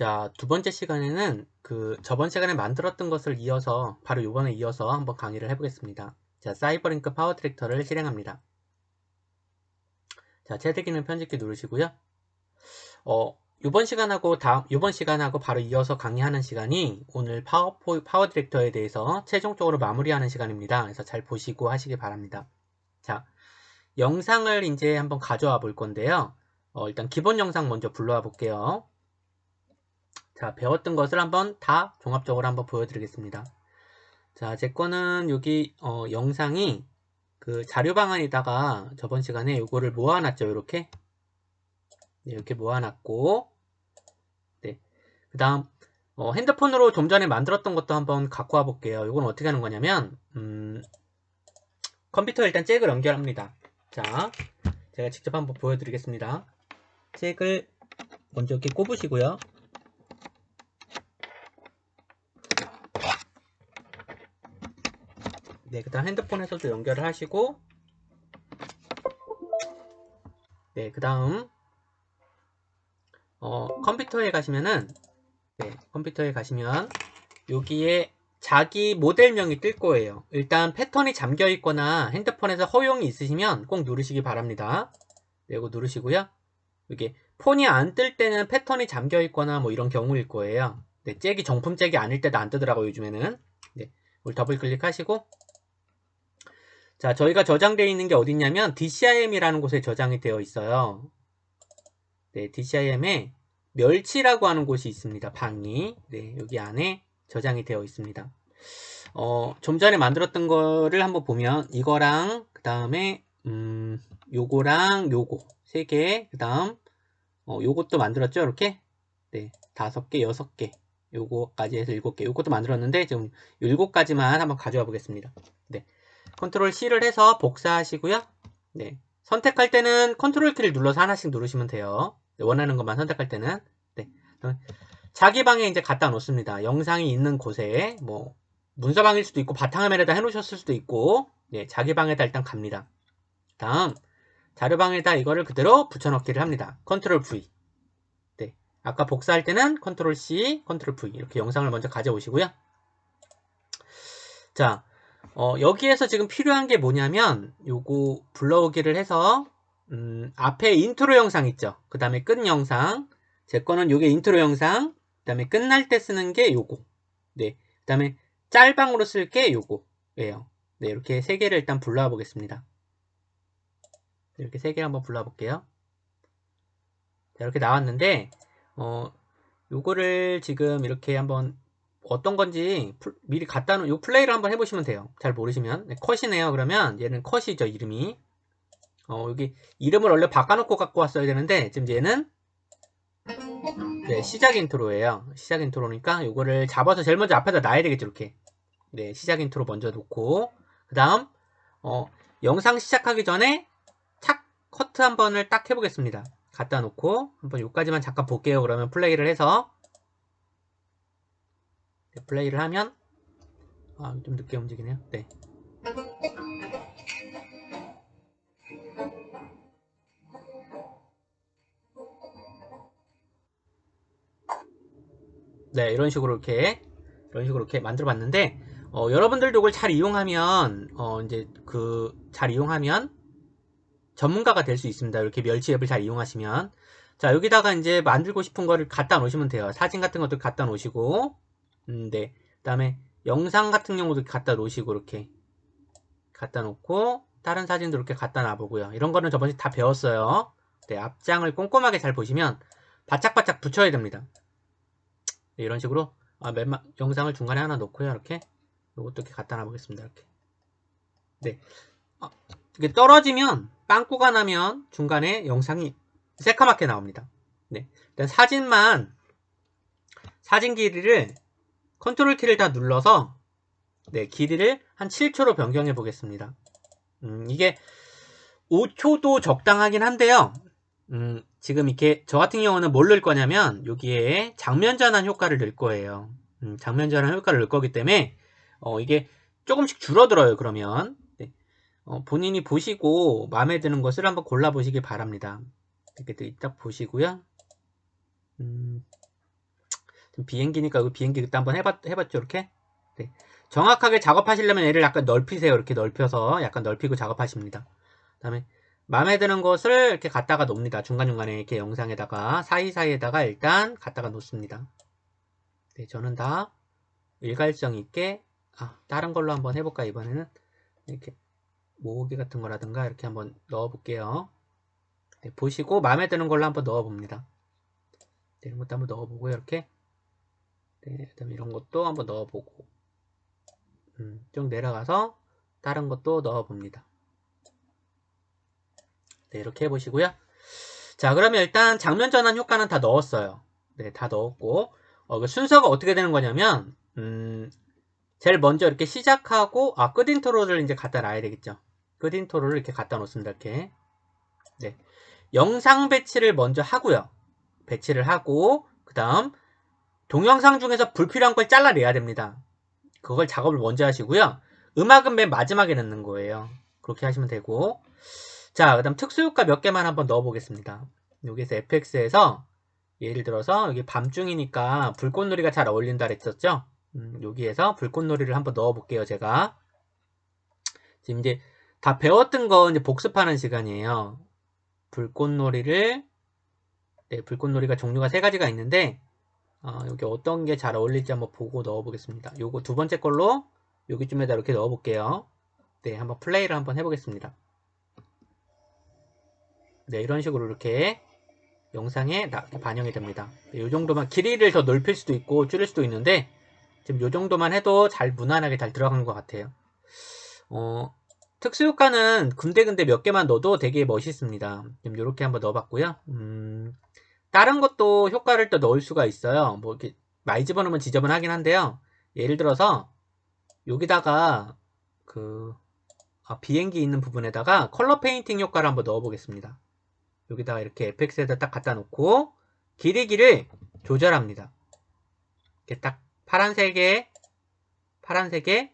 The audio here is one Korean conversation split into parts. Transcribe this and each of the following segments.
자, 두 번째 시간에는 그 저번 시간에 만들었던 것을 이어서 바로 이번에 이어서 한번 강의를 해보겠습니다. 자, 사이버링크 파워 트랙터를 실행합니다. 자, 기능 편집키 누르시고요. 어, 이번 시간하고 다음 이번 시간하고 바로 이어서 강의하는 시간이 오늘 파워 파워 디렉터에 대해서 최종적으로 마무리하는 시간입니다. 그래서 잘 보시고 하시기 바랍니다. 자, 영상을 이제 한번 가져와 볼 건데요. 어, 일단 기본 영상 먼저 불러와 볼게요. 자, 배웠던 것을 한번 다 종합적으로 한번 보여드리겠습니다. 자, 제 거는 여기 어, 영상이 그 자료 방안에다가 저번 시간에 이거를 모아놨죠. 이렇게 네, 이렇게 모아놨고 네, 그 다음 어, 핸드폰으로 좀 전에 만들었던 것도 한번 갖고 와 볼게요. 이건 어떻게 하는 거냐면 음, 컴퓨터에 일단 잭을 연결합니다. 자, 제가 직접 한번 보여드리겠습니다. 잭을 먼저 이렇게 꼽으시고요. 네, 그 다음 핸드폰에서도 연결을 하시고 네, 그 다음 어, 컴퓨터에 가시면은 네, 컴퓨터에 가시면 여기에 자기 모델명이 뜰 거예요. 일단 패턴이 잠겨 있거나 핸드폰에서 허용이 있으시면 꼭 누르시기 바랍니다. 네, 이거 누르시고요. 이게 폰이 안 뜰 때는 패턴이 잠겨 있거나 뭐 이런 경우일 거예요. 네, 잭이 정품 잭이 아닐 때도 안 뜨더라고요, 요즘에는. 네, 더블 클릭하시고 자, 저희가 저장되어 있는 게 어딨냐면 DCIM이라는 곳에 저장이 되어 있어요. 네, DCIM에 멸치라고 하는 곳이 있습니다. 방이. 네, 여기 안에 저장이 되어 있습니다. 어, 좀 전에 만들었던 거를 한번 보면 이거랑 그 다음에 음, 요거랑 요거 세 개, 그 다음 어, 요것도 만들었죠, 이렇게. 네, 다섯 개, 여섯 개, 요거까지 해서 일곱 개. 요것도 만들었는데 지금 일곱 가지만 한번 가져와 보겠습니다. 네. 컨트롤 C를 해서 복사하시고요. 네. 선택할 때는 컨트롤 키를 눌러서 하나씩 누르시면 돼요. 네, 원하는 것만 선택할 때는. 네. 자기 방에 이제 갖다 놓습니다. 영상이 있는 곳에 뭐 문서방일 수도 있고 바탕화면에다 해놓으셨을 수도 있고 네, 자기 방에다 일단 갑니다. 다음 자료방에다 이거를 그대로 붙여넣기를 합니다. 컨트롤 V. 네. 아까 복사할 때는 컨트롤 C, 컨트롤 V 이렇게 영상을 먼저 가져오시고요. 자, 어, 여기에서 지금 필요한 게 뭐냐면 요거 불러오기를 해서 음, 앞에 인트로 영상 있죠. 그 다음에 끝 영상 제 거는 요게 인트로 영상 그 다음에 끝날 때 쓰는 게 요거 네, 그 다음에 짤방으로 쓸 게 요거예요. 네, 이렇게 세 개를 일단 불러와 보겠습니다. 이렇게 세개 한번 불러와 볼게요. 이렇게 나왔는데 어, 요거를 지금 이렇게 한번 어떤 건지 미리 갖다 놓은 요 플레이를 한번 해보시면 돼요. 잘 모르시면 네, 컷이네요. 그러면 얘는 컷이죠 이름이. 어, 여기 이름을 원래 바꿔놓고 갖고 왔어야 되는데 지금 얘는 네, 시작 인트로예요. 시작 인트로니까 요거를 잡아서 제일 먼저 앞에다 놔야 되겠죠 이렇게. 네, 시작 인트로 먼저 놓고 그 다음 어, 영상 시작하기 전에 착 커트 한 번을 딱 해보겠습니다. 갖다 놓고 한번 요까지만 잠깐 볼게요. 그러면 플레이를 해서 네, 플레이를 하면 아, 좀 늦게 움직이네요. 네. 네, 이런 식으로 이렇게 이런 식으로 이렇게 만들어 봤는데 어, 여러분들도 이걸 잘 이용하면 어, 이제 그 잘 이용하면 전문가가 될 수 있습니다. 이렇게 멸치 앱을 잘 이용하시면 자 여기다가 이제 만들고 싶은 거를 갖다 놓으시면 돼요. 사진 같은 것도 갖다 놓으시고 음, 네. 그 다음에 영상 같은 경우도 갖다 놓으시고 이렇게 갖다 놓고 다른 사진도 이렇게 갖다 놔보고요. 이런 거는 저번에 다 배웠어요. 네, 앞장을 꼼꼼하게 잘 보시면 바짝바짝 붙여야 됩니다. 네, 이런 식으로 아, 맨 영상을 중간에 하나 놓고요. 이렇게 이것도 이렇게 갖다 놔보겠습니다. 이렇게 네, 아, 이게 떨어지면 빵꾸가 나면 중간에 영상이 새카맣게 나옵니다. 네, 일단 사진만 사진 길이를 컨트롤 키를 다 눌러서 네, 길이를 한 7초로 변경해 보겠습니다. 음, 이게 5초도 적당하긴 한데요. 음, 지금 이렇게 저 같은 경우는 뭘 넣을 거냐면 여기에 장면 전환 효과를 넣을 거예요. 음, 장면 전환 효과를 넣을 거기 때문에 어, 이게 조금씩 줄어들어요. 그러면 네. 어, 본인이 보시고 마음에 드는 것을 한번 골라 보시기 바랍니다. 이렇게 딱 보시고요. 음, 비행기니까 여기 비행기 그때 한번 해봤, 해봤죠, 이렇게? 네. 정확하게 작업하시려면 얘를 약간 넓히세요. 이렇게 넓혀서 약간 넓히고 작업하십니다. 그 다음에 마음에 드는 것을 이렇게 갖다가 놓습니다. 중간중간에 이렇게 영상에다가 사이사이에다가 일단 갖다가 놓습니다. 네, 저는 다 일괄성 있게 아, 다른 걸로 한번 해볼까 이번에는 이렇게 모으기 같은 거라든가 이렇게 한번 넣어 볼게요. 네, 보시고 마음에 드는 걸로 한번 넣어 봅니다. 네, 이런 것도 한번 넣어 보고요. 이렇게 네, 그다음에 이런 것도 한번 넣어 보고 음, 좀 내려가서 다른 것도 넣어 봅니다. 네, 이렇게 해보시고요. 자, 그러면 일단 장면 전환 효과는 다 넣었어요. 네, 다 넣었고, 어, 그 순서가 어떻게 되는 거냐면, 음, 제일 먼저 이렇게 시작하고, 아, 끝 인트로를 이제 갖다 놔야 되겠죠. 끝 인트로를 이렇게 갖다 놓습니다. 이렇게. 네. 영상 배치를 먼저 하고요. 배치를 하고, 그 다음, 동영상 중에서 불필요한 걸 잘라내야 됩니다. 그걸 작업을 먼저 하시고요. 음악은 맨 마지막에 넣는 거예요. 그렇게 하시면 되고, 자, 그 다음 특수효과 몇 개만 한번 넣어 보겠습니다. 여기서 FX에서 예를 들어서 여기 밤중이니까 불꽃놀이가 잘 어울린다 그랬었죠? 음, 여기에서 불꽃놀이를 한번 넣어 볼게요, 제가. 지금 이제 다 배웠던 거 이제 복습하는 시간이에요. 불꽃놀이를, 네, 불꽃놀이가 종류가 세 가지가 있는데, 어, 여기 어떤 게 잘 어울릴지 한번 보고 넣어 보겠습니다. 요거 두 번째 걸로 여기쯤에다 이렇게 넣어 볼게요. 네, 한번 플레이를 한번 해보겠습니다. 네, 이런 식으로 이렇게 영상에 반영이 됩니다. 이 정도만 길이를 더 넓힐 수도 있고 줄일 수도 있는데 지금 이 정도만 해도 잘 무난하게 잘 들어간 것 같아요. 어, 특수 효과는 군데군데 몇 개만 넣어도 되게 멋있습니다. 지금 이렇게 한번 넣어봤고요. 음, 다른 것도 효과를 또 넣을 수가 있어요. 뭐 이렇게 많이 집어넣으면 지저분하긴 한데요. 예를 들어서 여기다가 그 아, 비행기 있는 부분에다가 컬러 페인팅 효과를 한번 넣어보겠습니다. 여기다가 이렇게 fx에다 딱 갖다 놓고 길이기를 조절합니다. 이렇게 딱 파란색에 파란색에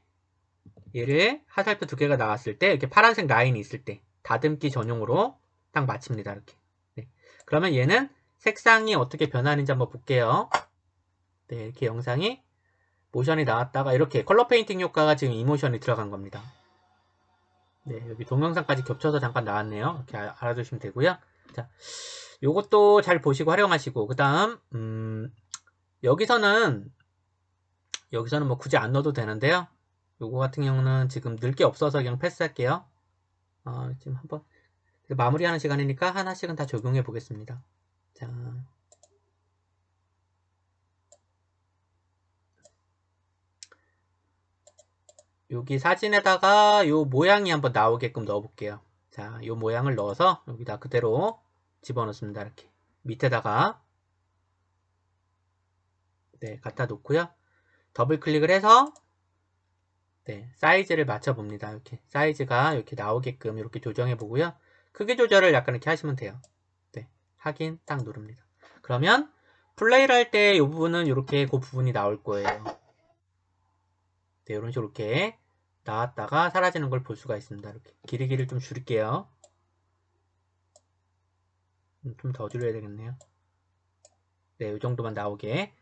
얘를 화살표 두 개가 나왔을 때 이렇게 파란색 라인이 있을 때 다듬기 전용으로 딱 마칩니다. 이렇게. 네. 그러면 얘는 색상이 어떻게 변하는지 한번 볼게요. 네, 이렇게 영상이 모션이 나왔다가 이렇게 컬러 페인팅 효과가 지금 이모션이 들어간 겁니다. 네, 여기 동영상까지 겹쳐서 잠깐 나왔네요. 이렇게 알아두시면 되고요. 자, 요것도 잘 보시고 활용하시고, 그 다음, 음, 여기서는, 여기서는 뭐 굳이 안 넣어도 되는데요. 요거 같은 경우는 지금 늘 게 없어서 그냥 패스할게요. 어, 지금 한번, 마무리하는 시간이니까 하나씩은 다 적용해 보겠습니다. 자. 여기 사진에다가 요 모양이 한번 나오게끔 넣어볼게요. 자, 요 모양을 넣어서 여기다 그대로 집어넣습니다. 이렇게 밑에다가 네, 갖다 놓고요. 더블 클릭을 해서 네, 사이즈를 맞춰 봅니다. 이렇게 사이즈가 이렇게 나오게끔 이렇게 조정해 보고요. 크기 조절을 약간 이렇게 하시면 돼요. 네, 확인 딱 누릅니다. 그러면 플레이를 할 때 이 부분은 이렇게 그 부분이 나올 거예요. 네, 이런 식으로 이렇게 나왔다가 사라지는 걸 볼 수가 있습니다. 이렇게 길이기를 좀 줄일게요. 음, 좀더 줄여야 되겠네요. 네, 이 정도만 나오게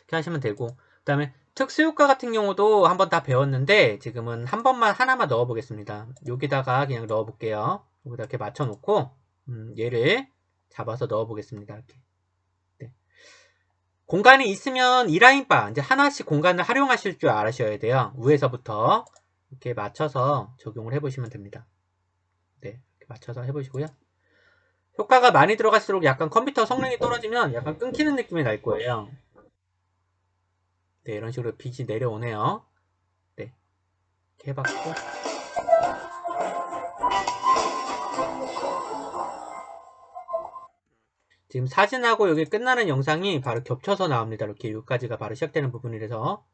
이렇게 하시면 되고 그 다음에 특수효과 같은 경우도 한번 다 배웠는데 지금은 한 번만 하나만 넣어 보겠습니다. 여기다가 그냥 넣어 볼게요. 여기다 이렇게 맞춰 놓고 음, 얘를 잡아서 넣어 보겠습니다. 이렇게 네. 공간이 있으면 이 라인 바 이제 하나씩 공간을 활용하실 줄 아셔야 돼요. 위에서부터 이렇게 맞춰서 적용을 해보시면 됩니다. 네, 맞춰서 해보시고요. 효과가 많이 들어갈수록 약간 컴퓨터 성능이 떨어지면 약간 끊기는 느낌이 날 거예요. 네, 이런 식으로 빛이 내려오네요. 네, 이렇게 해봤고. 지금 사진하고 여기 끝나는 영상이 바로 겹쳐서 나옵니다. 이렇게 여기까지가 바로 시작되는 부분이라서.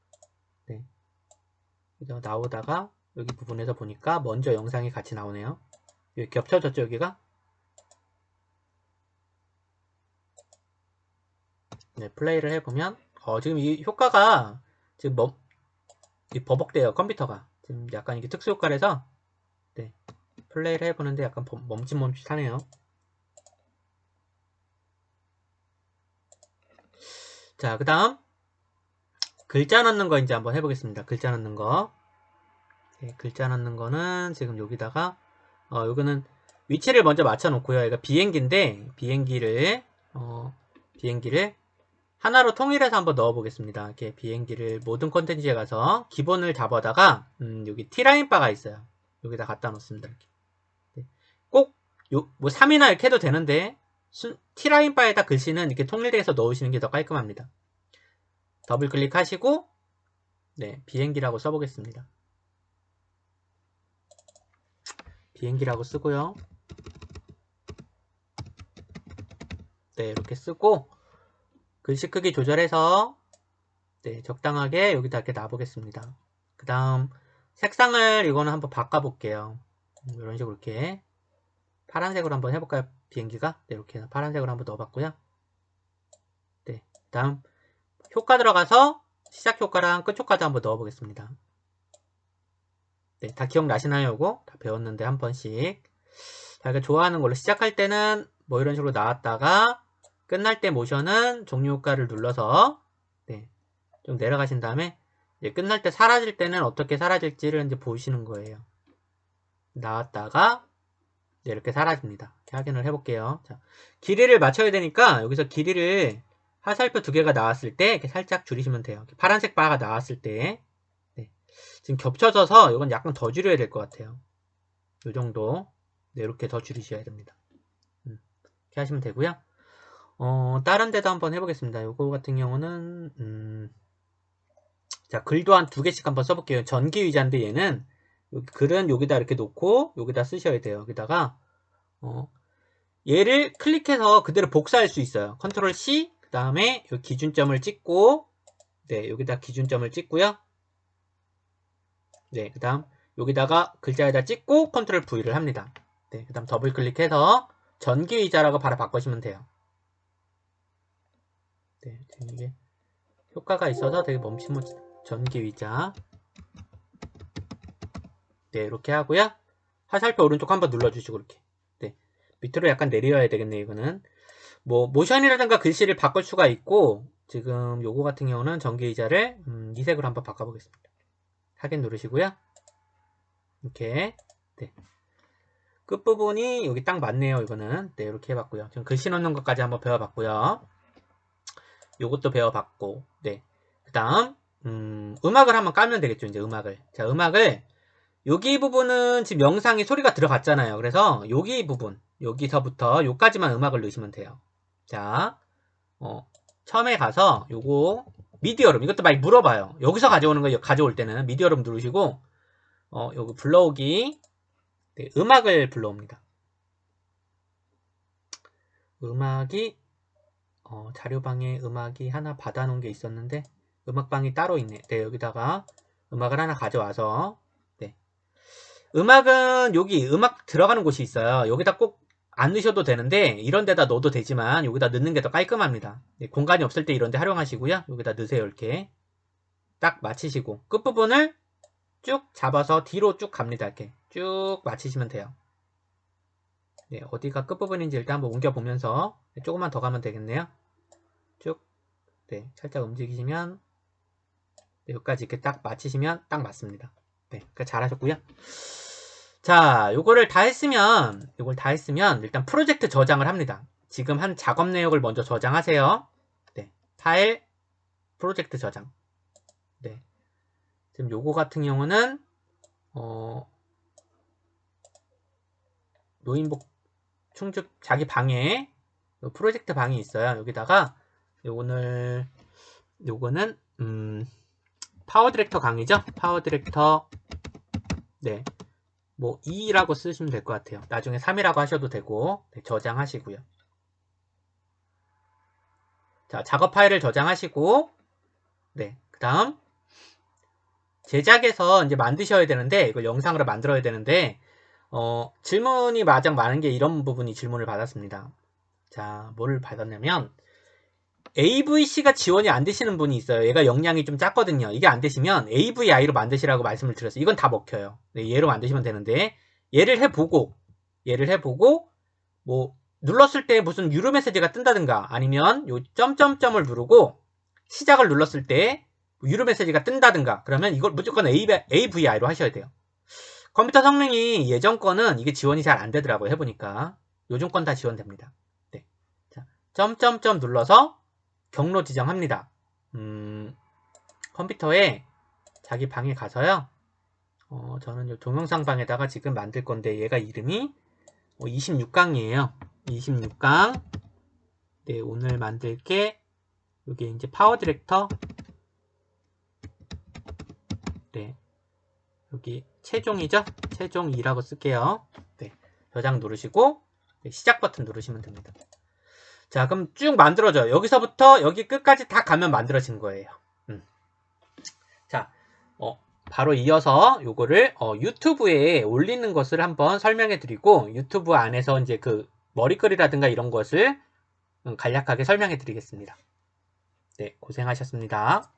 네. 그래서 나오다가 여기 부분에서 보니까 먼저 영상이 같이 나오네요. 여기 겹쳐졌죠, 여기가? 네, 플레이를 해보면, 어, 지금 이 효과가, 지금 뭐, 이 버벅대요, 컴퓨터가. 지금 약간 이게 특수 효과라서, 네, 플레이를 해보는데 약간 멈칫멈칫하네요. 자, 그 다음, 글자 넣는 거 이제 한번 해보겠습니다. 글자 넣는 거. 네, 글자 넣는 거는 지금 여기다가 어, 요거는 위치를 먼저 맞춰 놓고요. 얘가 비행기인데 비행기를 어, 비행기를 하나로 통일해서 한번 넣어 보겠습니다. 이렇게 비행기를 모든 콘텐츠에 가서 기본을 잡아다가 음, 여기 T라인 바가 있어요. 여기다 갖다 놓습니다. 이렇게. 네. 꼭 요, 뭐 3이나 이렇게 해도 되는데 순- T라인 바에다 글씨는 이렇게 통일돼서 넣으시는 게 더 깔끔합니다. 더블 클릭하시고 네, 비행기라고 써보겠습니다. 비행기라고 쓰고요. 네, 이렇게 쓰고 글씨 크기 조절해서 네, 적당하게 여기다 이렇게 놔보겠습니다. 그 다음 색상을 이거는 한번 바꿔볼게요. 음, 이런 식으로 이렇게 파란색으로 한번 해볼까요? 비행기가 네, 이렇게 해서 파란색으로 한번 넣어봤고요. 네, 그 다음 효과 들어가서 시작 효과랑 끝 효과도 한번 넣어보겠습니다. 네, 다 기억나시나요? 요거? 다 배웠는데 한 번씩. 자기가 좋아하는 걸로 시작할 때는 뭐 이런 식으로 나왔다가 끝날 때 모션은 종료 효과를 눌러서 네, 좀 내려가신 다음에 이제 끝날 때 사라질 때는 어떻게 사라질지를 이제 보시는 거예요. 나왔다가 네, 이렇게 사라집니다. 이렇게 확인을 해볼게요. 자, 길이를 맞춰야 되니까 여기서 길이를 화살표 두 개가 나왔을 때 이렇게 살짝 줄이시면 돼요. 파란색 바가 나왔을 때 네. 지금 겹쳐져서 이건 약간 더 줄여야 될 것 같아요. 이 정도 네, 이렇게 더 줄이셔야 됩니다. 음, 이렇게 하시면 되고요. 어, 다른 데도 한번 해보겠습니다. 요거 같은 경우는 음, 자 글도 한 두 개씩 한번 써볼게요. 전기 의자인데 얘는 글은 여기다 이렇게 놓고 여기다 쓰셔야 돼요. 여기다가 어, 얘를 클릭해서 그대로 복사할 수 있어요. 컨트롤 C 그 다음에 요 기준점을 찍고 네 여기다 기준점을 찍고요. 네, 그 다음 여기다가 글자에다 찍고 컨트롤 V를 합니다. 네, 그 다음 더블 클릭해서 전기 의자라고 바로 바꾸시면 돼요. 네, 이게 효과가 있어서 되게 멈춤을 전기 의자 네, 이렇게 하고요. 화살표 오른쪽 한번 눌러주시고 이렇게 네, 밑으로 약간 내려야 되겠네요. 이거는 뭐 모션이라든가 글씨를 바꿀 수가 있고 지금 요거 같은 경우는 전기 의자를 음, 이 색으로 한번 바꿔보겠습니다. 확인 누르시고요. 이렇게 네. 끝부분이 여기 딱 맞네요. 이거는 네 이렇게 해봤고요. 지금 글씨 넣는 것까지 한번 배워봤고요. 요것도 배워봤고 네. 그 다음 음, 음악을 한번 깔면 되겠죠. 이제 음악을 자 음악을 여기 부분은 지금 영상에 소리가 들어갔잖아요. 그래서 여기 부분 여기서부터 요까지만 음악을 넣으시면 돼요. 자 어, 처음에 가서 요거 미디어룸 이것도 많이 물어봐요. 여기서 가져오는 거 가져올 때는 미디어룸 누르시고 어, 여기 불러오기 네, 음악을 불러옵니다. 음악이 어, 자료방에 음악이 하나 받아놓은 게 있었는데 음악방이 따로 있네. 네, 여기다가 음악을 하나 가져와서 네. 음악은 여기 음악 들어가는 곳이 있어요. 여기다 꼭 안 넣으셔도 되는데 이런 데다 넣어도 되지만 여기다 넣는 게 더 깔끔합니다. 네, 공간이 없을 때 이런 데 활용하시고요. 여기다 넣으세요. 이렇게 딱 맞추시고 끝부분을 쭉 잡아서 뒤로 쭉 갑니다. 이렇게 쭉 맞추시면 돼요. 네, 어디가 끝부분인지 일단 한번 옮겨보면서 조금만 더 가면 되겠네요. 쭉, 네, 살짝 움직이시면 네, 여기까지 이렇게 딱 맞추시면 딱 맞습니다. 네, 그러니까 잘하셨고요. 자, 요거를 다 했으면, 요걸 다 했으면 일단 프로젝트 저장을 합니다. 지금 한 작업 내역을 먼저 저장하세요. 네, 파일, 프로젝트 저장. 네, 지금 요거 같은 경우는 어, 노인복 충축 자기 방에 요 프로젝트 방이 있어요. 여기다가 오늘 요거는 음, 파워 디렉터 강의죠. 파워 디렉터 네. 뭐 2라고 쓰시면 될 것 같아요. 나중에 3이라고 하셔도 되고 네, 저장하시고요. 자, 작업 파일을 저장하시고 네. 그 다음 제작에서 이제 만드셔야 되는데 이걸 영상으로 만들어야 되는데 어, 질문이 마장 많은 게 이런 부분이 질문을 받았습니다. 자, 뭐를 받았냐면 AVC가 지원이 안 되시는 분이 있어요. 얘가 용량이 좀 작거든요. 이게 안 되시면 AVI로 만드시라고 말씀을 드렸어요. 이건 다 먹혀요. 네, 얘로 만드시면 되는데 얘를 해보고 얘를 해보고 뭐 눌렀을 때 무슨 유료 메시지가 뜬다든가 아니면 요 점점점을 누르고 시작을 눌렀을 때 유료 메시지가 뜬다든가 그러면 이걸 무조건 AVI로 하셔야 돼요. 컴퓨터 성능이 예전 거는 이게 지원이 잘 안 되더라고요. 해보니까 요즘 건 다 지원됩니다. 네. 자, 점점점 눌러서 경로 지정합니다. 음, 컴퓨터에 자기 방에 가서요. 어, 저는 요 동영상 방에다가 지금 만들 건데 얘가 이름이 26강이에요. 26강. 네, 오늘 만들 게 이게 이제 파워 디렉터. 네. 여기 최종이죠? 최종 2라고 쓸게요. 네. 저장 누르시고 네, 시작 버튼 누르시면 됩니다. 자, 그럼 쭉 만들어져요. 여기서부터 여기 끝까지 다 가면 만들어진 거예요. 음. 자, 어, 바로 이어서 요거를 어, 유튜브에 올리는 것을 한번 설명해 드리고 유튜브 안에서 이제 그 머리글이라든가 이런 것을 음, 간략하게 설명해 드리겠습니다. 네, 고생하셨습니다.